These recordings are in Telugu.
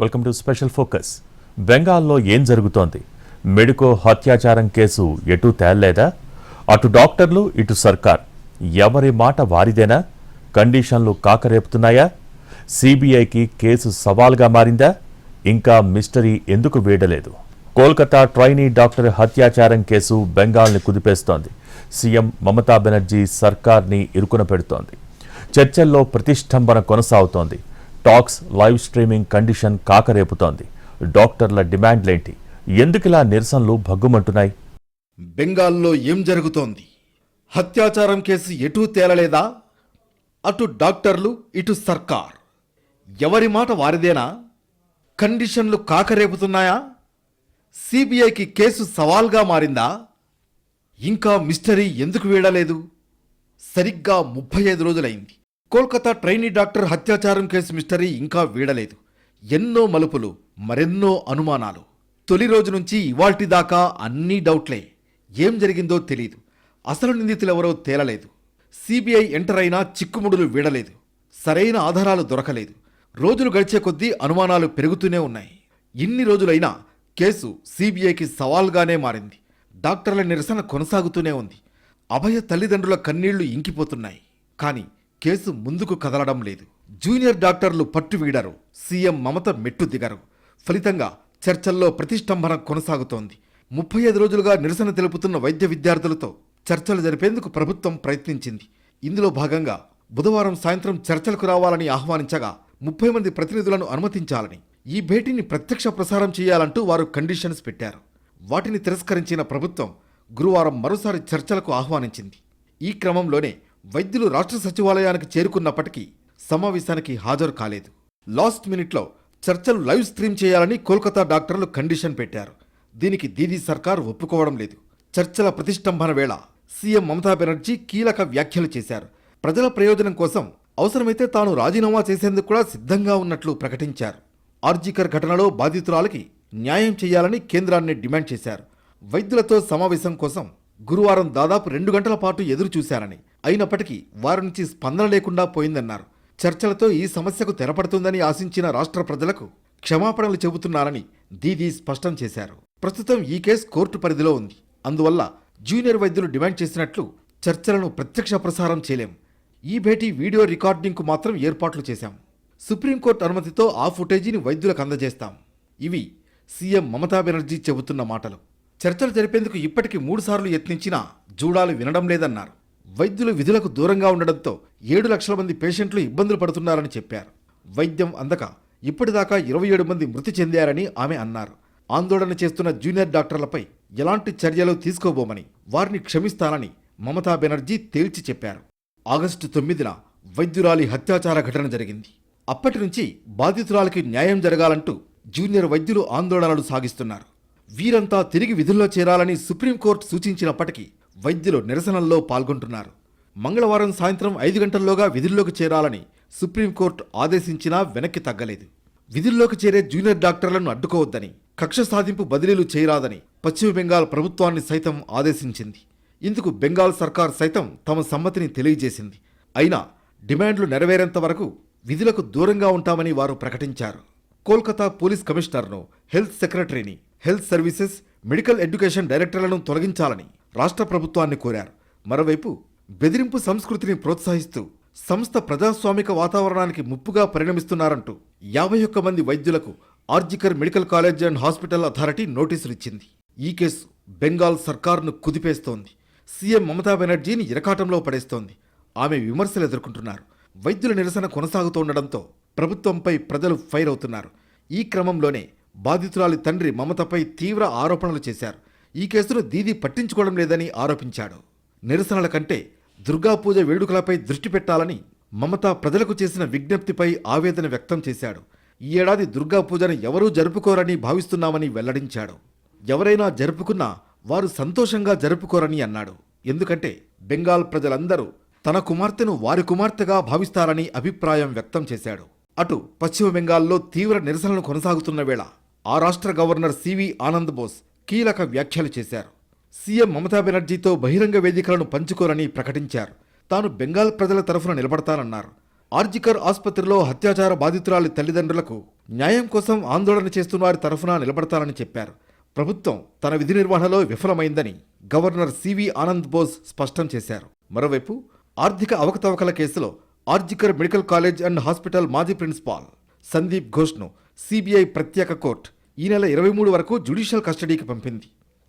వెల్కమ్ టు స్పెషల్ ఫోకస్ బెంగాల్లో ఏం జరుగుతోంది? మెడికో హత్యాచారం కేసు ఎటు తేలలేదా? అటు డాక్టర్లు ఇటు సర్కార్. ఎవరి మాట వారిదేనా? కండిషన్లు కాకరేపుతున్నాయా? సిబిఐకి కేసు సవాల్గా మారిందా? ఇంకా మిస్టరీ ఎందుకు వీడలేదు? కోల్కతా ట్రైనీ డాక్టర్ హత్యాచారం కేసు బెంగాల్ని కుదిపేస్తోంది. సీఎం మమతా బెనర్జీ సర్కార్ని ఇరుకున పెడుతోంది. చర్చల్లో ప్రతిష్టంభన కొనసాగుతోంది. టాక్స్ లైవ్ స్ట్రీమింగ్ కండిషన్ కాకరేపుతోంది. డాక్టర్ల డిమాండ్లేంటి? ఎందుకిలా నిరసనలు భగ్గుమంటున్నాయి? బెంగాల్లో ఏం జరుగుతోంది? హత్యాచారం కేసు ఎటూ తేలలేదా? అటు డాక్టర్లు ఇటు సర్కార్. ఎవరి మాట వారిదేనా? కండిషన్లు కాకరేపుతున్నాయా? సిబిఐకి కేసు సవాల్గా మారిందా? ఇంకా మిస్టరీ ఎందుకు వీడలేదు? సరిగ్గా ముప్పై ఐదు రోజులైంది. కోల్కతా ట్రైనీ డాక్టర్ హత్యాచారం కేసు మిస్టరీ ఇంకా వీడలేదు. ఎన్నో మలుపులు మరెన్నో అనుమానాలు. తొలి రోజు నుంచి ఇవాల్టి దాకా అన్నీ డౌట్లే. ఏం జరిగిందో తెలియదు అసలు నిందితులెవరో తేలలేదు. సిబిఐ ఎంటర్ అయినా చిక్కుముడులు వీడలేదు. సరైన ఆధారాలు దొరకలేదు. రోజులు గడిచే కొద్దీ అనుమానాలు పెరుగుతూనే ఉన్నాయి. ఇన్ని రోజులైనా కేసు సిబిఐకి సవాల్గానే మారింది. డాక్టర్ల నిరసన కొనసాగుతూనే ఉంది. అభయ తల్లిదండ్రుల కన్నీళ్ళు ఇంకిపోతున్నాయి. కానీ కేసు ముందుకు కదలడం లేదు. జూనియర్ డాక్టర్లు పట్టు వీడరు. సీఎం మమత మెట్టు దిగారు. ఫలితంగా చర్చల్లో ప్రతిష్టంభన కొనసాగుతోంది. ముప్పై ఐదు రోజులుగా నిరసన తెలుపుతున్న వైద్య విద్యార్థులతో చర్చలు జరిపేందుకు ప్రభుత్వం ప్రయత్నించింది. ఇందులో భాగంగా బుధవారం సాయంత్రం చర్చలకు రావాలని ఆహ్వానించగా ముప్పై మంది ప్రతినిధులను అనుమతించాలని ఈ భేటీని ప్రత్యక్ష ప్రసారం చేయాలంటూ వారు కండిషన్స్ పెట్టారు. వాటిని తిరస్కరించిన ప్రభుత్వం గురువారం మరోసారి చర్చలకు ఆహ్వానించింది. ఈ క్రమంలోనే వైద్యులు రాష్ట్ర సచివాలయానికి చేరుకున్నప్పటికీ సమావేశానికి హాజరు కాలేదు. లాస్ట్ మినిట్లో చర్చలు లైవ్ స్ట్రీమ్ చేయాలని కోల్కతా డాక్టర్లు కండిషన్ పెట్టారు. దీనికి దీదీ సర్కార్ ఒప్పుకోవడం లేదు. చర్చల ప్రతిష్టంభన వేళ సీఎం మమతా బెనర్జీ కీలక వ్యాఖ్యలు చేశారు. ప్రజల ప్రయోజనం కోసం అవసరమైతే తాను రాజీనామా చేసేందుకు కూడా సిద్ధంగా ఉన్నట్లు ప్రకటించారు. ఆర్జీకర్ ఘటనలో బాధితురాలకి న్యాయం చేయాలని కేంద్రాన్ని డిమాండ్ చేశారు. వైద్యులతో సమావేశం కోసం గురువారం దాదాపు రెండు గంటల పాటు ఎదురు చూశారని అయినప్పటికీ వారి నుంచి స్పందన లేకుండా పోయిందన్నారు. చర్చలతో ఈ సమస్యకు తెరపడుతుందని ఆశించిన రాష్ట్ర ప్రజలకు క్షమాపణలు చెబుతున్నారని దీదీ స్పష్టం చేశారు. ప్రస్తుతం ఈ కేసు కోర్టు పరిధిలో ఉంది. అందువల్ల జూనియర్ వైద్యులు డిమాండ్ చేసినట్లు చర్చలను ప్రత్యక్ష ప్రసారం చేయలేం. ఈ భేటీ వీడియో రికార్డింగ్కు మాత్రం ఏర్పాట్లు చేశాం. సుప్రీంకోర్టు అనుమతితో ఆ ఫుటేజీని వైద్యులకు అందజేస్తాం. ఇవి సీఎం మమతా బెనర్జీ చెబుతున్న మాటలు. చర్చలు జరిపేందుకు ఇప్పటికి మూడుసార్లు యత్నించినా జూడాలు వినడం లేదన్నారు. వైద్యులు విధులకు దూరంగా ఉండడంతో ఏడు లక్షల మంది పేషెంట్లు ఇబ్బందులు పడుతున్నారని చెప్పారు. వైద్యం అందక ఇప్పటిదాకా ఇరవై ఏడు మంది మృతి చెందారని ఆమె అన్నారు. ఆందోళన చేస్తున్న జూనియర్ డాక్టర్లపై ఎలాంటి చర్యలు తీసుకోబోమని వారిని క్షమిస్తానని మమతా బెనర్జీ తేల్చి చెప్పారు. ఆగస్టు తొమ్మిదిన వైద్యురాలి హత్యాచార ఘటన జరిగింది. అప్పటి నుంచి బాధితురాలికి న్యాయం జరగాలంటూ జూనియర్ వైద్యులు ఆందోళనలు సాగిస్తున్నారు. వీరంతా తిరిగి విధుల్లో చేరాలని సుప్రీంకోర్టు సూచించినప్పటికీ వైద్యులు నిరసనల్లో పాల్గొంటున్నారు. మంగళవారం సాయంత్రం ఐదు గంటల్లోగా విధుల్లోకి చేరాలని సుప్రీంకోర్టు ఆదేశించినా వెనక్కి తగ్గలేదు. విధుల్లోకి చేరే జూనియర్ డాక్టర్లను అడ్డుకోవద్దని కక్ష సాధింపు బదిలీలు చేయరాదని పశ్చిమ బెంగాల్ ప్రభుత్వాన్ని సైతం ఆదేశించింది. ఇందుకు బెంగాల్ సర్కార్ సైతం తమ సమ్మతిని తెలియజేసింది. అయినా డిమాండ్లు నెరవేరేంత వరకు విధులకు దూరంగా ఉంటామని వారు ప్రకటించారు. కోల్కతా పోలీస్ కమిషనర్ను హెల్త్ సెక్రటరీని హెల్త్ సర్వీసెస్ మెడికల్ ఎడ్యుకేషన్ డైరెక్టర్లను తొలగించాలని రాష్ట్ర ప్రభుత్వాన్ని కోరారు. మరోవైపు బెదిరింపు సంస్కృతిని ప్రోత్సహిస్తూ సంస్థ ప్రజాస్వామిక వాతావరణానికి ముప్పుగా పరిణమిస్తున్నారంటూ యాభై ఒక్క మంది వైద్యులకు RG Kar medical college and hospital authority నోటీసులు ఇచ్చింది. ఈ కేసు బెంగాల్ సర్కార్ను కుదిపేస్తోంది. సీఎం మమతా బెనర్జీని ఇరకాటంలో పడేస్తోంది. ఆమె విమర్శలు ఎదుర్కొంటున్నారు. వైద్యుల నిరసన కొనసాగుతుండడంతో ప్రభుత్వంపై ప్రజలు ఫైర్ అవుతున్నారు. ఈ క్రమంలోనే బాధితురాలి తండ్రి మమతపై తీవ్ర ఆరోపణలు చేశారు. ఈ కేసును దీదీ పట్టించుకోవడం లేదని ఆరోపించాడు. నిరసనల కంటే దుర్గాపూజ వేడుకలపై దృష్టి పెట్టాలని మమత ప్రజలకు చేసిన విజ్ఞప్తిపై ఆవేదన వ్యక్తం చేశాడు. ఈ ఏడాది దుర్గాపూజను ఎవరూ జరుపుకోరని భావిస్తున్నామని వెల్లడించాడు. ఎవరైనా జరుపుకున్నా వారు సంతోషంగా జరుపుకోరని అన్నాడు. ఎందుకంటే బెంగాల్ ప్రజలందరూ తన కుమార్తెను వారి కుమార్తెగా భావిస్తారని అభిప్రాయం వ్యక్తం చేశాడు. అటు పశ్చిమ బెంగాల్లో తీవ్ర నిరసనలు కొనసాగుతున్న వేళ ఆ రాష్ట్ర గవర్నర్ సివి ఆనంద్ బోస్ కీలక వ్యాఖ్యలు చేశారు. సీఎం మమతా బెనర్జీతో బహిరంగ వేదికలను పంచుకోరని ప్రకటించారు. తాను బెంగాల్ ప్రజల తరఫున నిలబడతానన్నారు. ఆర్జికర్ ఆసుపత్రిలో అత్యాచార బాధితురాలి తల్లిదండ్రులకు న్యాయం కోసం ఆందోళన చేస్తున్న వారి తరఫున నిలబడతానని చెప్పారు. ప్రభుత్వం తన విధి నిర్వహణలో విఫలమైందని గవర్నర్ సివి ఆనంద్ బోస్ స్పష్టం చేశారు. మరోవైపు ఆర్థిక అవకతవకల కేసులో RG Kar medical college and hospital మాజీ ప్రిన్సిపాల్ సందీప్ ఘోష్ను సిబిఐ ప్రత్యేక కోర్టు ఈ నెల ఇరవై మూడు వరకు జ్యుడిషియల్ కస్టడీకి పంపింది.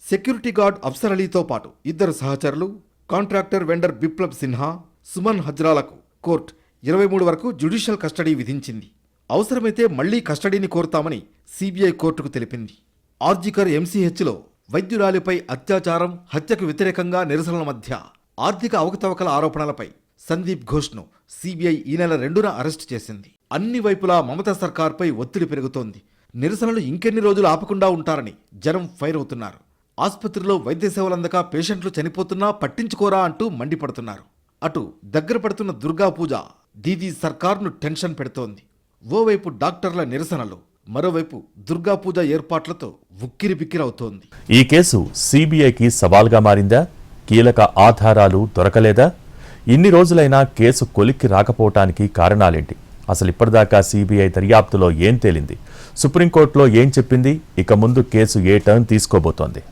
సెక్యూరిటీ గార్డ్ అఫ్సర్ అలీతో పాటు ఇద్దరు సహచరులు కాంట్రాక్టర్ వెండర్ బిప్లబ్ సిన్హా సుమన్ హజ్రాలకు కోర్టు ఇరవై మూడు వరకు జ్యుడిషియల్ కస్టడీ విధించింది. అవసరమైతే మళ్ళీ కస్టడీని కోరుతామని సిబిఐ కోర్టుకు తెలిపింది. ఆర్జికర్ ఎంసీహెచ్లో వైద్యురాలిపై అత్యాచారం హత్యకు వ్యతిరేకంగా నిరసనల మధ్య ఆర్థిక అవకతవకల ఆరోపణలపై సందీప్ ఘోష్ను సిబిఐ ఈ నెల రెండున అరెస్టు చేసింది. అన్ని వైపులా మమతా సర్కార్పై ఒత్తిడి పెరుగుతోంది. నిరసనలు ఇంకెన్ని రోజులు ఆపకుండా ఉంటారని జనం ఫైర్ అవుతున్నారు. ఆసుపత్రిలో వైద్య సేవలందక పేషెంట్లు చనిపోతున్నా పట్టించుకోరా అంటూ మండిపడుతున్నారు. అటు దగ్గర పడుతున్న దుర్గా పూజ దీదీ సర్కార్ను టెన్షన్ పెడుతోంది. ఓవైపు డాక్టర్ల నిరసనలు మరోవైపు దుర్గా పూజ ఏర్పాట్లతో ఉక్కిరి బిక్కిరవుతోంది ఈ కేసు సిబిఐకి సవాల్గా మారిందా? కీలక ఆధారాలు దొరకలేదా? ఇన్ని రోజులైనా కేసు కొలిక్కి రాకపోవటానికి కారణాలేంటి? అసలు ఇప్పటిదాకా సిబిఐ దర్యాప్తులో ఏం తేలింది? సుప్రీంకోర్టులో ఏం చెప్పింది? ఇక ముందు కేసు ఏ టర్న్ తీసుకోబోతోంది?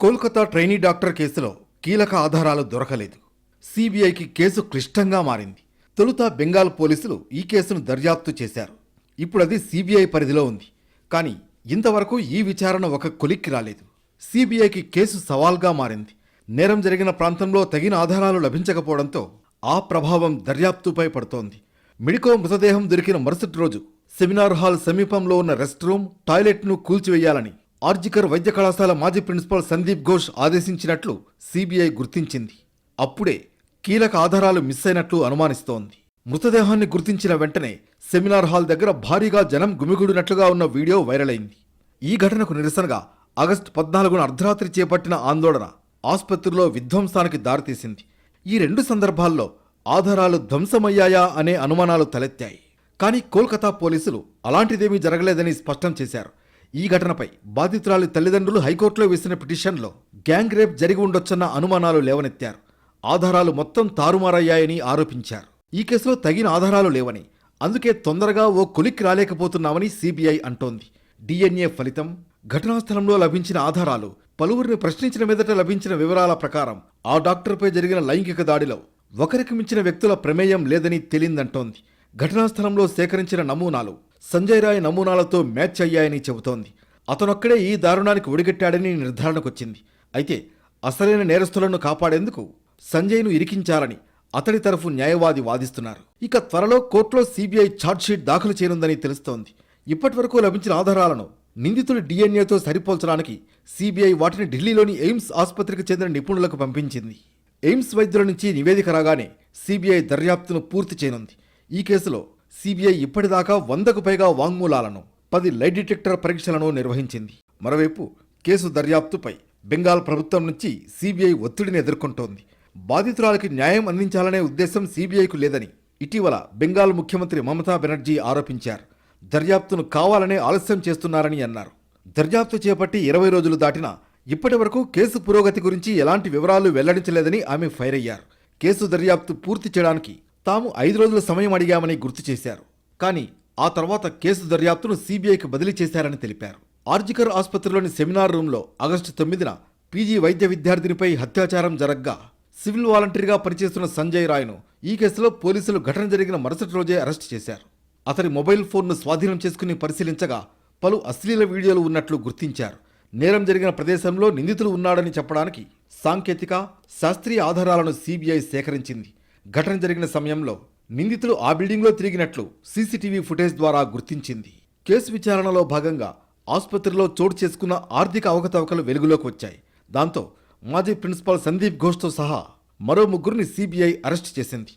కోల్కతా ట్రైనీ డాక్టర్ కేసులో కీలక ఆధారాలు దొరకలేదు. సిబిఐకి కేసు క్లిష్టంగా మారింది. తొలుత బెంగాల్ పోలీసులు ఈ కేసును దర్యాప్తు చేశారు. ఇప్పుడు అది సిబిఐ పరిధిలో ఉంది. కానీ ఇంతవరకు ఈ విచారణ ఒక కొలిక్కి రాలేదు. సిబిఐకి కేసు సవాల్గా మారింది. నేరం జరిగిన ప్రాంతంలో తగిన ఆధారాలు లభించకపోవడంతో ఆ ప్రభావం దర్యాప్తుపై పడుతోంది. మిడికో మృతదేహం దొరికిన మరుసటి రోజు సెమినార్ హాల్ సమీపంలో ఉన్న రెస్ట్ రూమ్ టాయిలెట్ను కూల్చివేయాలని ఆర్జికర్ వైద్య కళాశాల మాజీ ప్రిన్సిపాల్ సందీప్ ఘోష్ ఆదేశించినట్లు సిబిఐ గుర్తించింది. అప్పుడే కీలక ఆధారాలు మిస్ అయినట్లు అనుమానిస్తోంది. మృతదేహాన్ని గుర్తించిన వెంటనే సెమినార్ హాల్ దగ్గర భారీగా జనం గుమిగూడినట్లుగా ఉన్న వీడియో వైరల్ అయింది. ఈ ఘటనకు నిరసనగా ఆగస్టు పద్నాలుగున అర్ధరాత్రి చేపట్టిన ఆందోళన ఆసుపత్రిలో విధ్వంసానికి దారితీసింది. ఈ రెండు సందర్భాల్లో ఆధారాలు ధ్వంసమయ్యాయా అనే అనుమానాలు తలెత్తాయి. కానీ కోల్కతా పోలీసులు అలాంటిదేమీ జరగలేదని స్పష్టం చేశారు. ఈ ఘటనపై బాధితురాలి తల్లిదండ్రులు హైకోర్టులో వేసిన పిటిషన్లో గ్యాంగ్ రేప్ జరిగి ఉండొచ్చన్న అనుమానాలు లేవనెత్తారు. ఆధారాలు మొత్తం తారుమారయ్యాయని ఆరోపించారు. ఈ కేసులో తగిన ఆధారాలు లేవని అందుకే తొందరగా ఓ కొలిక్కి రాలేకపోతున్నామని సిబిఐ అంటోంది. డిఎన్ఏ ఫలితం ఘటనా స్థలంలో లభించిన ఆధారాలు పలువురిని ప్రశ్నించిన మీదట లభించిన వివరాల ప్రకారం ఆ డాక్టర్పై జరిగిన లైంగిక దాడిలో ఒకరికి మించిన వ్యక్తుల ప్రమేయం లేదని తేలిందంటోంది. ఘటనా స్థలంలో సేకరించిన నమూనాలు సంజయ్ రాయ్ నమూనాలతో మ్యాచ్ అయ్యాయని చెబుతోంది. అతనొక్కడే ఈ దారుణానికి ఒడిగట్టాడని నిర్ధారణకొచ్చింది. అయితే అసలైన నేరస్తులను కాపాడేందుకు సంజయ్ను ఇరికించాలని అతడి తరఫు న్యాయవాది వాదిస్తున్నారు. ఇక త్వరలో కోర్టులో సిబిఐ ఛార్జ్షీట్ దాఖలు చేయనుందని తెలుస్తోంది. ఇప్పటివరకు లభించిన ఆధారాలను నిందితుడి డిఎన్ఏతో సరిపోల్చడానికి సిబిఐ వాటిని ఢిల్లీలోని ఎయిమ్స్ ఆసుపత్రికి చెందిన నిపుణులకు పంపించింది. ఎయిమ్స్ వైద్యుల నుంచి నివేదిక రాగానే సిబిఐ దర్యాప్తును పూర్తి చేయనుంది. ఈ కేసులో సిబిఐ ఇప్పటిదాకా వందకు పైగా వాంగ్మూలాలను పది లై డిటెక్టర్ పరీక్షలను నిర్వహించింది. మరోవైపు కేసు దర్యాప్తుపై బెంగాల్ ప్రభుత్వం నుంచి సిబిఐ ఒత్తిడిని ఎదుర్కొంటోంది. బాధితురాలకి న్యాయం అందించాలనే ఉద్దేశం సిబిఐకు లేదని ఇటీవల బెంగాల్ ముఖ్యమంత్రి మమతా బెనర్జీ ఆరోపించారు. దర్యాప్తును కావాలనే ఆలస్యం చేస్తున్నారని అన్నారు. దర్యాప్తు చేపట్టి ఇరవై రోజులు దాటినా ఇప్పటి వరకు కేసు పురోగతి గురించి ఎలాంటి వివరాలు వెల్లడించలేదని ఆమె ఫైర్ అయ్యారు. కేసు దర్యాప్తు పూర్తి చేయడానికి తాము ఐదు రోజుల సమయం అడిగామని గుర్తు చేశారు. కానీ ఆ తర్వాత కేసు దర్యాప్తును సిబిఐకి బదిలీ చేశారని తెలిపారు. ఆర్జికర్ ఆసుపత్రిలోని సెమినార్ రూంలో ఆగస్టు తొమ్మిదిన పీజీ వైద్య విద్యార్థినిపై అత్యాచారం జరగ్గా సివిల్ వాలంటీర్గా పనిచేస్తున్న సంజయ్ రాయ్ను ఈ కేసులో పోలీసులు ఘటన జరిగిన మరుసటి రోజే అరెస్ట్ చేశారు. అతని మొబైల్ ఫోన్ను స్వాధీనం చేసుకుని పరిశీలించగా పలు అశ్లీల వీడియోలు ఉన్నట్లు గుర్తించారు. నేరం జరిగిన ప్రదేశంలో నిందితులు ఉన్నాడని చెప్పడానికి సాంకేతిక శాస్త్రీయ ఆధారాలను సిబిఐ సేకరించింది. ఘటన జరిగిన సమయంలో నిందితులు ఆ బిల్డింగ్లో తిరిగినట్లు సీసీటీవీ ఫుటేజ్ ద్వారా గుర్తించింది. కేసు విచారణలో భాగంగా ఆసుపత్రిలో చోటు చేసుకున్న ఆర్థిక అవకతవకలు వెలుగులోకి వచ్చాయి. దాంతో మాజీ ప్రిన్సిపాల్ సందీప్ ఘోష్తో సహా మరో ముగ్గురిని సిబిఐ అరెస్ట్ చేసింది.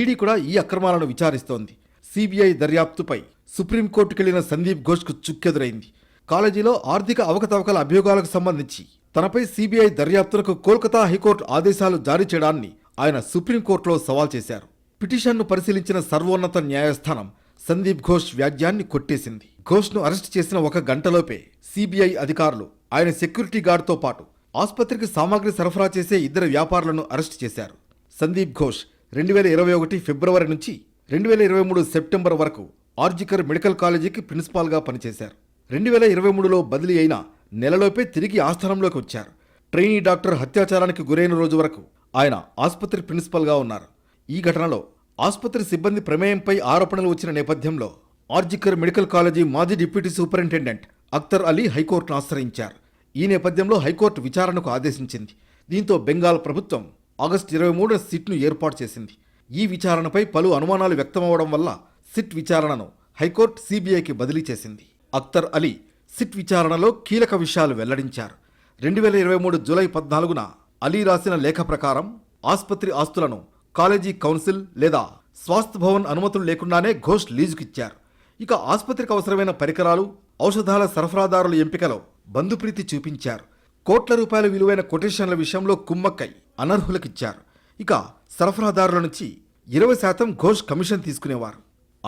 ఈడీ కూడా ఈ అక్రమాలను విచారిస్తోంది. సిబిఐ దర్యాప్తుపై సుప్రీంకోర్టుకెళ్ళిన సందీప్ ఘోష్కు చుక్కెదురైంది. కాలేజీలో ఆర్థిక అవకతవకల అభియోగాలకు సంబంధించి తనపై సిబిఐ దర్యాప్తులకు కోల్కతా హైకోర్టు ఆదేశాలు జారీ చేయడాన్ని ఆయన సుప్రీంకోర్టులో సవాల్ చేశారు. పిటిషన్ను పరిశీలించిన సర్వోన్నత న్యాయస్థానం సందీప్ ఘోష్ వ్యాజ్యాన్ని కొట్టేసింది. ఘోష్ను అరెస్ట్ చేసిన ఒక గంటలోపే సిబిఐ అధికారులు ఆయన సెక్యూరిటీ గార్డ్తో పాటు ఆసుపత్రికి సామాగ్రి సరఫరా చేసే ఇద్దరు వ్యాపారులను అరెస్ట్ చేశారు. సందీప్ ఘోష్ రెండు వేల ఇరవై ఒకటి ఫిబ్రవరి నుంచి రెండు వేల ఇరవై మూడు సెప్టెంబర్ వరకు ఆర్జికర్ మెడికల్ కాలేజీకి ప్రిన్సిపాల్గా పనిచేశారు. రెండు వేల ఇరవై మూడులో బదిలీ అయిన నెలలోపే తిరిగి ఆస్థానంలోకి వచ్చారు. ట్రైనీ డాక్టర్ హత్యాచారానికి గురైన రోజు వరకు ఆయన ఆసుపత్రి ప్రిన్సిపల్గా ఉన్నారు. ఈ ఘటనలో ఆసుపత్రి సిబ్బంది ప్రమేయంపై ఆరోపణలు వచ్చిన నేపథ్యంలో ఆర్జికర్ మెడికల్ కాలేజీ మాజీ డిప్యూటీ సూపరింటెండెంట్ అఖ్తర్ అలీ హైకోర్టును ఆశ్రయించారు. ఈ నేపథ్యంలో హైకోర్టు విచారణకు ఆదేశించింది. దీంతో బెంగాల్ ప్రభుత్వం ఆగస్టు ఇరవై మూడున సిట్ను ఏర్పాటు చేసింది. ఈ విచారణపై పలు అనుమానాలు వ్యక్తమవడం వల్ల సిట్ విచారణను హైకోర్టు సిబిఐకి బదిలీ చేసింది. అఖ్తర్ అలీ సిట్ విచారణలో కీలక విషయాలు వెల్లడించారు. రెండు వేల ఇరవై మూడు జూలై పద్నాలుగున అలీ రాసిన లేఖ ప్రకారం ఆసుపత్రి ఆస్తులను కాలేజీ కౌన్సిల్ లేదా స్వాస్థ్ భవన్ అనుమతులు లేకుండానే ఘోష్ లీజుకిచ్చారు. ఇక ఆసుపత్రికి అవసరమైన పరికరాలు ఔషధాల సరఫరాదారుల ఎంపికలో బంధుప్రీతి చూపించారు. కోట్ల రూపాయల విలువైన కొటేషన్ల విషయంలో కుమ్మక్కై అనర్హులకిచ్చారు. ఇక సరఫరాదారుల నుంచి ఇరవై శాతం ఘోష్ కమిషన్ తీసుకునేవారు.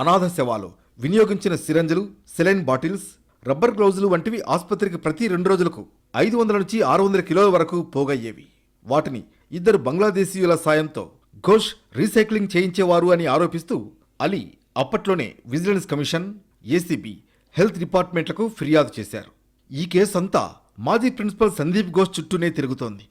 అనాథ శవాలు వినియోగించిన సిరంజులు సెలైన్ బాటిల్స్ రబ్బర్ గ్లౌజులు వంటివి ఆసుపత్రికి ప్రతి రెండు రోజులకు ఐదు వందల నుంచి ఆరు వందల కిలోల వరకు పోగయ్యేవి. వాటిని ఇద్దరు బంగ్లాదేశీయుల సాయంతో ఘోష్ రీసైక్లింగ్ చేయించేవారు అని ఆరోపిస్తూ అలీ అప్పట్లోనే విజిలెన్స్ కమిషన్ ఏసీబీ హెల్త్ డిపార్ట్మెంట్లకు ఫిర్యాదు చేశారు. ఈ కేసు అంతా మాజీ ప్రిన్సిపల్ సందీప్ ఘోష్ చుట్టూనే తిరుగుతోంది.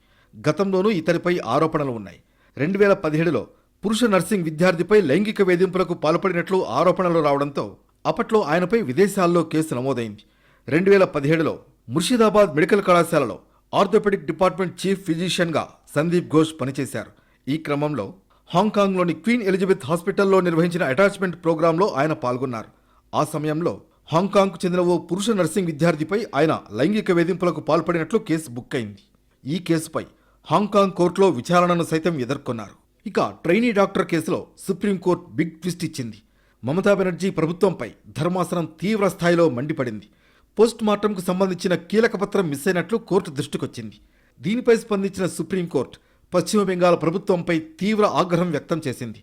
గతంలోనూ ఇతడిపై ఆరోపణలు ఉన్నాయి. రెండు వేల పదిహేడులో పురుష నర్సింగ్ విద్యార్థిపై లైంగిక వేధింపులకు పాల్పడినట్లు ఆరోపణలు రావడంతో అప్పట్లో ఆయనపై విదేశాల్లో కేసు నమోదైంది. రెండు వేల పదిహేడులో ముర్షిదాబాద్ మెడికల్ కళాశాలలో ఆర్థోపెడిక్ డిపార్ట్మెంట్ చీఫ్ ఫిజిషియన్గా సందీప్ ఘోష్ పనిచేశారు. ఈ క్రమంలో హాంకాంగ్లోని క్వీన్ ఎలిజబెత్ హాస్పిటల్లో నిర్వహించిన అటాచ్మెంట్ ప్రోగ్రాంలో ఆయన పాల్గొన్నారు. ఆ సమయంలో హాంకాంగ్కు చెందిన ఓ పురుష నర్సింగ్ విద్యార్థిపై ఆయన లైంగిక వేధింపులకు పాల్పడినట్లు కేసు బుక్ అయింది ఈ కేసుపై హాంకాంగ్ కోర్టులో విచారణను సైతం ఎదుర్కొన్నారు. ఇక ట్రైనీ డాక్టర్ కేసులో సుప్రీంకోర్టు బిగ్ ట్విస్ట్ ఇచ్చింది. మమతా బెనర్జీ ప్రభుత్వంపై ధర్మాసనం తీవ్ర స్థాయిలో మండిపడింది. పోస్ట్ మార్టంకు సంబంధించిన కీలక పత్రం మిస్ అయినట్లు కోర్టు దృష్టికొచ్చింది. దీనిపై స్పందించిన సుప్రీంకోర్టు పశ్చిమ బెంగాల్ ప్రభుత్వంపై తీవ్ర ఆగ్రహం వ్యక్తం చేసింది.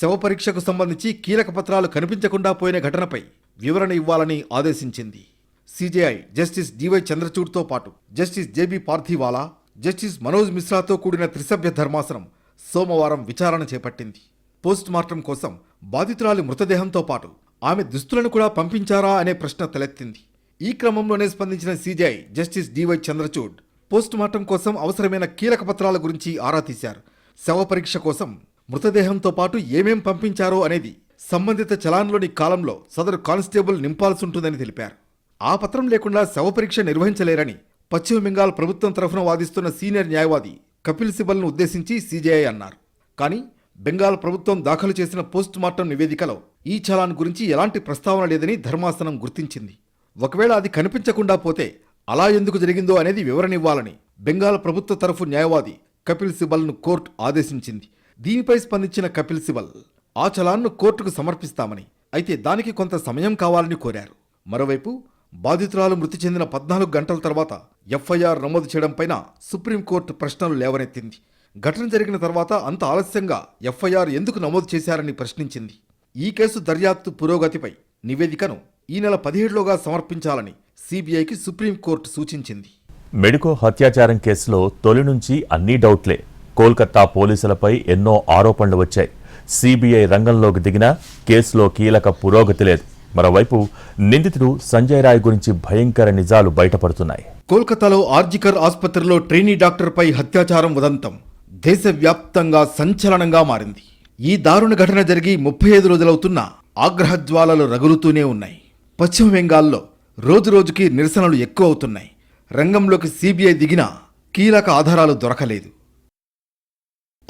శవ పరీక్షకు సంబంధించి కీలక పత్రాలు కనిపించకుండా పోయిన ఘటనపై వివరణ ఇవ్వాలని ఆదేశించింది. సిజేఐ జస్టిస్ డివై చంద్రచూడ్తో పాటు justice J B Pardiwala justice Manoj మిశ్రాతో కూడిన త్రిసభ్య ధర్మాసనం సోమవారం విచారణ చేపట్టింది. పోస్ట్ మార్టం కోసం బాధితురాలి మృతదేహంతో పాటు ఆమె దుస్తులను కూడా పంపించారా అనే ప్రశ్న తలెత్తింది. ఈ క్రమంలోనే స్పందించిన CJI justice D Y Chandrachud postmortem కోసం అవసరమైన కీలక పత్రాల గురించి ఆరా తీశారు. శవ పరీక్ష కోసం మృతదేహంతో పాటు ఏమేం పంపించారో అనేది సంబంధిత చలాన్లోని కాలంలో సదరు కానిస్టేబుల్ నింపాల్సి ఉంటుందని తెలిపారు. ఆ పత్రం లేకుండా శవ పరీక్ష నిర్వహించలేరని పశ్చిమ బెంగాల్ ప్రభుత్వం తరఫున వాదిస్తున్న సీనియర్ న్యాయవాది కపిల్ సిబల్ను ఉద్దేశించి సీజేఐ అన్నారు. కానీ బెంగాల్ ప్రభుత్వం దాఖలు చేసిన పోస్ట్ మార్టం నివేదికలో ఈ చలాన్ గురించి ఎలాంటి ప్రస్తావన లేదని ధర్మాసనం గుర్తించింది. ఒకవేళ అది కనిపించకుండా పోతే అలా ఎందుకు జరిగిందో అనేది వివరణ ఇవ్వాలని బెంగాల్ ప్రభుత్వ తరఫు న్యాయవాది కపిల్ సిబల్ను కోర్టు ఆదేశించింది. దీనిపై స్పందించిన కపిల్ సిబల్ ఆ చలాన్ను కోర్టుకు సమర్పిస్తామని అయితే దానికి కొంత సమయం కావాలని కోరారు. మరోవైపు బాధితురాలు మృతి చెందిన పద్నాలుగు గంటల తర్వాత ఎఫ్ఐఆర్ నమోదు చేయడంపైన సుప్రీంకోర్టు ప్రశ్నలు లేవనెత్తింది. ఘటన జరిగిన తర్వాత అంత ఆలస్యంగా ఎఫ్ఐఆర్ ఎందుకు నమోదు చేశారని ప్రశ్నించింది. ఈ కేసు దర్యాప్తు పురోగతిపై నివేదికను ఈ నెల పదిహేడులోగా సమర్పించాలని సిబిఐకి సుప్రీంకోర్టు సూచించింది. మెడికో హత్యాచారం కేసులో తొలి నుంచి అన్ని డౌట్లే. కోల్కతా పోలీసులపై ఎన్నో ఆరోపణలు వచ్చాయి. సిబిఐ రంగంలోకి దిగినా కేసులో కీలక పురోగతి లేదు. మరోవైపు నిందితుడు సంజయ్ రాయ్ గురించి భయంకర నిజాలు బయటపడుతున్నాయి. కోల్కతాలో ఆర్జికర్ ఆసుపత్రిలో ట్రైనీ డాక్టర్పై హత్యాచారం ఉదంతం. దేశవ్యాప్తంగా సంచలనంగా మారింది. ఈ దారుణ ఘటన జరిగి ముప్పై ఐదు రోజులవుతున్నా ఆగ్రహజ్వాలలు రగులుతూనే ఉన్నాయి. పశ్చిమ బెంగాల్లో రోజురోజుకి నిరసనలు ఎక్కువ అవుతున్నాయి రంగంలోకి సీబీఐ దిగినా కీలక ఆధారాలు దొరకలేదు.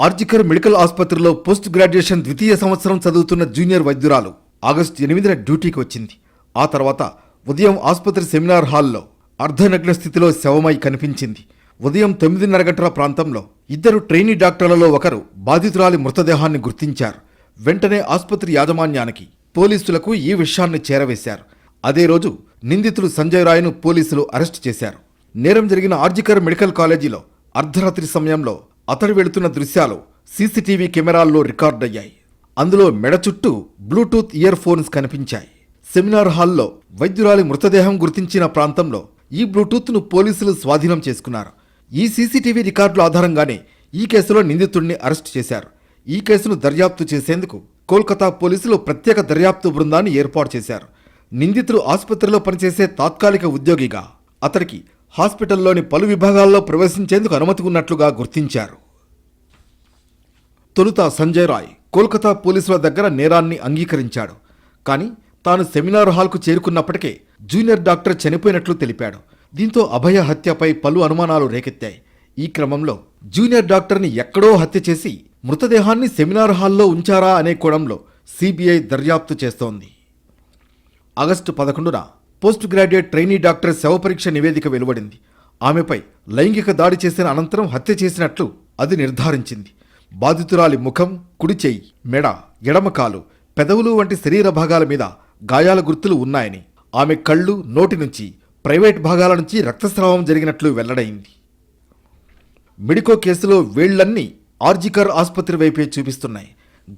ఆర్జికర్ మెడికల్ ఆసుపత్రిలో పోస్ట్ గ్రాడ్యుయేషన్ ద్వితీయ సంవత్సరం చదువుతున్న జూనియర్ వైద్యురాలు ఆగస్టు ఎనిమిదిన డ్యూటీకి వచ్చింది. ఆ తర్వాత ఉదయం ఆసుపత్రి సెమినార్ హాల్లో అర్ధనగ్న స్థితిలో శవమై కనిపించింది. ఉదయం తొమ్మిదిన్నర గంటల ప్రాంతంలో ఇద్దరు ట్రైనీ డాక్టర్లలో ఒకరు బాధితురాలి మృతదేహాన్ని గుర్తించారు. వెంటనే ఆసుపత్రి యాజమాన్యానికి పోలీసులకు ఈ విషయాన్ని చేరవేశారు. అదే రోజు నిందితుడు సంజయ్ రాయ్ను పోలీసులు అరెస్టు చేశారు. నేరం జరిగిన ఆర్జికర్ మెడికల్ కాలేజీలో అర్ధరాత్రి సమయంలో అతడు వెళుతున్న దృశ్యాలు సీసీటీవీ కెమెరాల్లో రికార్డయ్యాయి. అందులో మెడ చుట్టూ బ్లూటూత్ ఇయర్ ఫోన్స్ కనిపించాయి. సెమినార్ హాల్లో వైద్యురాలి మృతదేహం గుర్తించిన ప్రాంతంలో ఈ బ్లూటూత్ను పోలీసులు స్వాధీనం చేసుకున్నారు. ఈ సీసీటీవీ రికార్డుల ఆధారంగానే ఈ కేసులో నిందితుడిని అరెస్టు చేశారు. ఈ కేసును దర్యాప్తు చేసేందుకు కోల్కతా పోలీసులు ప్రత్యేక దర్యాప్తు బృందాన్ని ఏర్పాటు చేశారు. నిందితుడు ఆసుపత్రిలో పనిచేసే తాత్కాలిక ఉద్యోగిగా అతడికి హాస్పిటల్లోని పలు విభాగాల్లో ప్రవేశించేందుకు అనుమతి ఉన్నట్లుగా గుర్తించారు. తొలుత సంజయ్ రాయ్ కోల్కతా పోలీసుల దగ్గర నేరాన్ని అంగీకరించాడు. కానీ తాను సెమినార్ హాల్కు చేరుకున్నప్పటికే జూనియర్ డాక్టర్ చనిపోయినట్లు తెలిపాడు. దీంతో అభయ హత్యపై పలు అనుమానాలు రేకెత్తాయి. ఈ క్రమంలో జూనియర్ డాక్టర్ని ఎక్కడో హత్య చేసి మృతదేహాన్ని సెమినార్ హాల్లో ఉంచారా అనే కోణంలో సిబిఐ దర్యాప్తు చేస్తోంది. ఆగస్టు పదకొండున పోస్ట్ గ్రాడ్యుయేట్ ట్రైనీ డాక్టర్ శవపరీక్ష నివేదిక వెలువడింది. ఆమెపై లైంగిక దాడి చేసిన అనంతరం హత్య చేసినట్లు అది నిర్ధారించింది. బాధితురాలి ముఖం కుడి చేయి మెడ ఎడమకాలు పెదవులు వంటి శరీర భాగాల మీద గాయాల గుర్తులు ఉన్నాయని ఆమె కళ్ళు నోటి నుంచి ప్రైవేట్ భాగాల నుంచి రక్తస్రావం జరిగినట్లు వెల్లడైంది. మెడికో కేసులో వేళ్ళన్నీ ఆర్జికర్ ఆసుపత్రి వైపే చూపిస్తున్నాయి.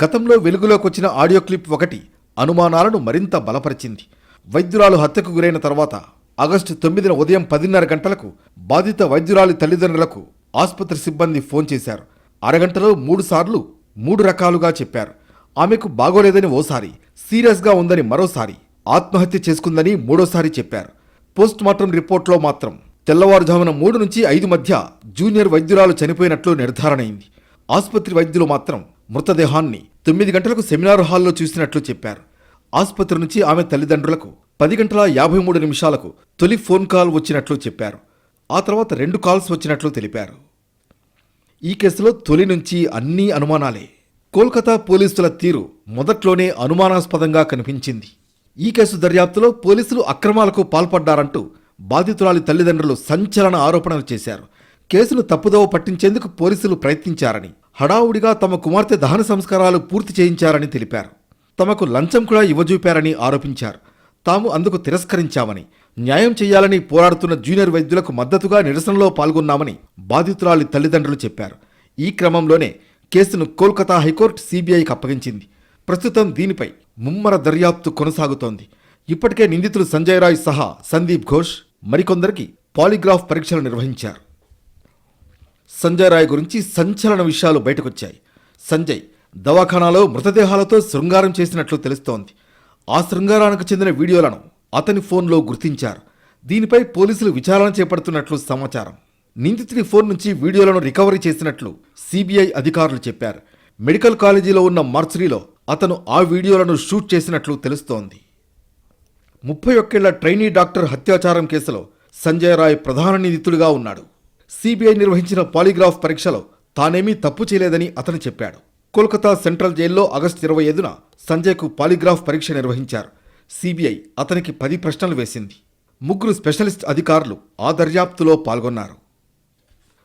గతంలో వెలుగులోకి వచ్చిన ఆడియో క్లిప్ ఒకటి అనుమానాలను మరింత బలపరిచింది. వైద్యురాలు హత్యకు గురైన తర్వాత ఆగస్టు తొమ్మిదిన ఉదయం పదిన్నర గంటలకు బాధిత వైద్యురాలి తల్లిదండ్రులకు ఆసుపత్రి సిబ్బంది ఫోన్ చేశారు. అరగంటలో మూడుసార్లు మూడు రకాలుగా చెప్పారు. ఆమెకు బాగోలేదని ఓసారి సీరియస్గా ఉందని మరోసారి ఆత్మహత్య చేసుకుందని మూడోసారి చెప్పారు. పోస్ట్ మార్టం రిపోర్ట్లో మాత్రం తెల్లవారుజామున మూడు నుంచి ఐదు మధ్య జూనియర్ వైద్యురాలు చనిపోయినట్లు నిర్ధారణైంది. ఆసుపత్రి వైద్యులు మాత్రం మృతదేహాన్ని తొమ్మిది గంటలకు సెమినార్ హాల్లో చూసినట్లు చెప్పారు. ఆసుపత్రి నుంచి ఆమె తల్లిదండ్రులకు పది గంటల యాభై మూడు నిమిషాలకు తొలి ఫోన్ కాల్ వచ్చినట్లు చెప్పారు. ఆ తర్వాత రెండు కాల్స్ వచ్చినట్లు తెలిపారు. ఈ కేసులో తొలి నుంచి అన్ని అనుమానాలే. కోల్కతా పోలీసుల తీరు మొదట్లోనే అనుమానాస్పదంగా కనిపించింది. ఈ కేసు దర్యాప్తులో పోలీసులు అక్రమాలకు పాల్పడ్డారంటూ బాధితురాలి తల్లిదండ్రులు సంచలన ఆరోపణలు చేశారు. కేసును తప్పుదోవ పట్టించేందుకు పోలీసులు ప్రయత్నించారని హడావుడిగా తమ కుమార్తె దహన సంస్కారాలు పూర్తి చేయించారని తెలిపారు. తమకు లంచం కూడా ఇవ్వజూపారని ఆరోపించారు. తాము అందుకు తిరస్కరించామని న్యాయం చేయాలని పోరాడుతున్న జూనియర్ వైద్యులకు మద్దతుగా నిరసనలో పాల్గొన్నామని బాధితురాలి తల్లిదండ్రులు చెప్పారు. ఈ క్రమంలోనే కేసును కోల్కతా హైకోర్టు సీబీఐకి అప్పగించింది. ప్రస్తుతం దీనిపై ముమ్మర దర్యాప్తు కొనసాగుతోంది. ఇప్పటికే నిందితులు సంజయ్ రాయ్ సహా సందీప్ ఘోష్ మరికొందరికి పాలిగ్రాఫ్ పరీక్షలు నిర్వహించారు. సంజయ్ రాయ్ గురించి సంచలన విషయాలు బయటకొచ్చాయి. సంజయ్ దవాఖానాలో మృతదేహాలతో శృంగారం చేసినట్లు తెలుస్తోంది. ఆ శృంగారానికి చెందిన వీడియోలను అతని ఫోన్లో గుర్తించారు. దీనిపై పోలీసులు విచారణ చేపడుతున్నట్లు సమాచారం. నిందితుడి ఫోన్ నుంచి వీడియోలను రికవరీ చేసినట్లు సిబిఐ అధికారులు చెప్పారు. మెడికల్ కాలేజీలో ఉన్న మార్చరీలో అతను ఆ వీడియోలను షూట్ చేసినట్లు తెలుస్తోంది. ముప్పై ఒక్కేళ్ళ ట్రైనీ డాక్టర్ హత్యాచారం కేసులో సంజయ్ రాయ్ ప్రధాన నిందితుడిగా ఉన్నాడు. సిబిఐ నిర్వహించిన పాలిగ్రాఫ్ పరీక్షలో తానేమీ తప్పు చేయలేదని అతను చెప్పాడు. కోల్కతా సెంట్రల్ జైల్లో ఆగస్టు ఇరవై ఐదున సంజయ్కు పాలిగ్రాఫ్ పరీక్ష నిర్వహించారు. సిబిఐ అతనికి పది ప్రశ్నలు వేసింది. ముగ్గురు స్పెషలిస్ట్ అధికారులు ఆ దర్యాప్తులో పాల్గొన్నారు.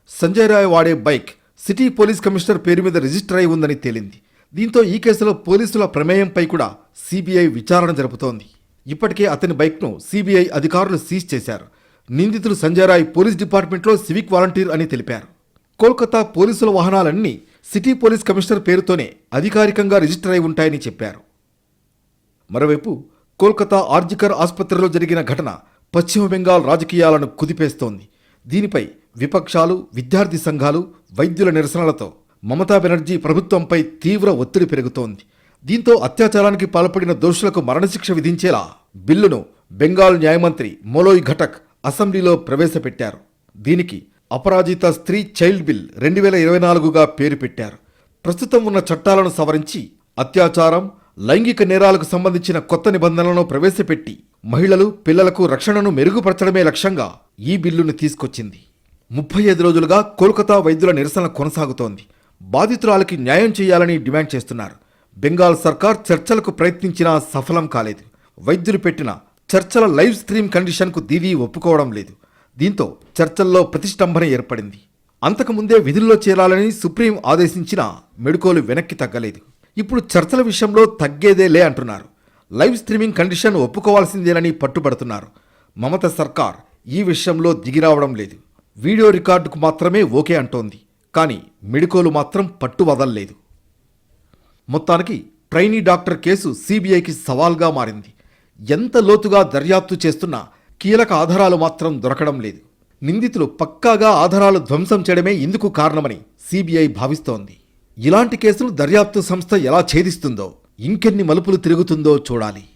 సంజయ్ రాయ్ వాడే బైక్ సిటీ పోలీస్ కమిషనర్ పేరు మీద రిజిస్టర్ అయి ఉందని తేలింది. దీంతో ఈ కేసులో పోలీసుల ప్రమేయంపై కూడా సిబిఐ విచారణ జరుపుతోంది. ఇప్పటికే అతని బైక్ను సిబిఐ అధికారులు సీజ్ చేశారు. నిందితులు సంజయ్ రాయ్ పోలీస్ డిపార్ట్మెంట్లో సివిక్ వాలంటీర్ అని తెలిపారు. కోల్కతా పోలీసుల వాహనాలన్నీ సిటీ పోలీస్ కమిషనర్ పేరుతోనే అధికారికంగా రిజిస్టర్ అయి ఉంటాయని చెప్పారు. మరోవైపు కోల్కతా ఆర్జికర్ ఆసుపత్రిలో జరిగిన ఘటన పశ్చిమ బెంగాల్ రాజకీయాలను కుదిపేస్తోంది. దీనిపై విపక్షాలు విద్యార్థి సంఘాలు వైద్యుల నిరసనలతో మమతా బెనర్జీ ప్రభుత్వంపై తీవ్ర ఒత్తిడి పెరుగుతోంది. దీంతో అత్యాచారానికి పాల్పడిన దోషులకు మరణశిక్ష విధించేలా బిల్లును బెంగాల్ న్యాయమంత్రి మోలోయ్ ఘటక్ అసెంబ్లీలో ప్రవేశపెట్టారు. దీనికి అపరాజిత స్త్రీ చైల్డ్ బిల్ రెండు వేల ఇరవై నాలుగుగా పేరు పెట్టారు. ప్రస్తుతం ఉన్న చట్టాలను సవరించి అత్యాచారం లైంగిక నేరాలకు సంబంధించిన కొత్త నిబంధనలను ప్రవేశపెట్టి మహిళలు పిల్లలకు రక్షణను మెరుగుపరచడమే లక్ష్యంగా ఈ బిల్లును తీసుకొచ్చింది. ముప్పై ఐదు రోజులుగా కోల్కతా వైద్యుల నిరసన కొనసాగుతోంది. బాధితురాలకి న్యాయం చేయాలని డిమాండ్ చేస్తున్నారు. బెంగాల్ సర్కార్ చర్చలకు ప్రయత్నించినా సఫలం కాలేదు. వైద్యులు పెట్టిన చర్చల లైవ్ స్ట్రీమ్ కండిషన్కు దీవి ఒప్పుకోవడం లేదు. దీంతో చర్చల్లో ప్రతిష్టంభన ఏర్పడింది. అంతకుముందే విధుల్లో చేరాలని సుప్రీం ఆదేశించిన మెడుకోలు వెనక్కి తగ్గలేదు. ఇప్పుడు చర్చల విషయంలో తగ్గేదేలే అంటున్నారు. లైవ్ స్ట్రీమింగ్ కండిషన్ ఒప్పుకోవాల్సిందేనని పట్టుబడుతున్నారు. మమత సర్కార్ ఈ విషయంలో దిగిరావడం లేదు. వీడియో రికార్డుకు మాత్రమే ఓకే అంటోంది. కానీ మెడికోలు మాత్రం పట్టు వదల్లేదు. మొత్తానికి ట్రైనీ డాక్టర్ కేసు సీబీఐకి సవాల్గా మారింది. ఎంత లోతుగా దర్యాప్తు చేస్తున్నా కీలక ఆధారాలు మాత్రం దొరకడం లేదు. నిందితులు పక్కాగా ఆధారాలు ధ్వంసం చేయడమే ఇందుకు కారణమని సిబిఐ భావిస్తోంది. ఇలాంటి కేసులు దర్యాప్తు సంస్థ ఎలా ఛేదిస్తుందో ఇంకెన్ని మలుపులు తిరుగుతుందో చూడాలి.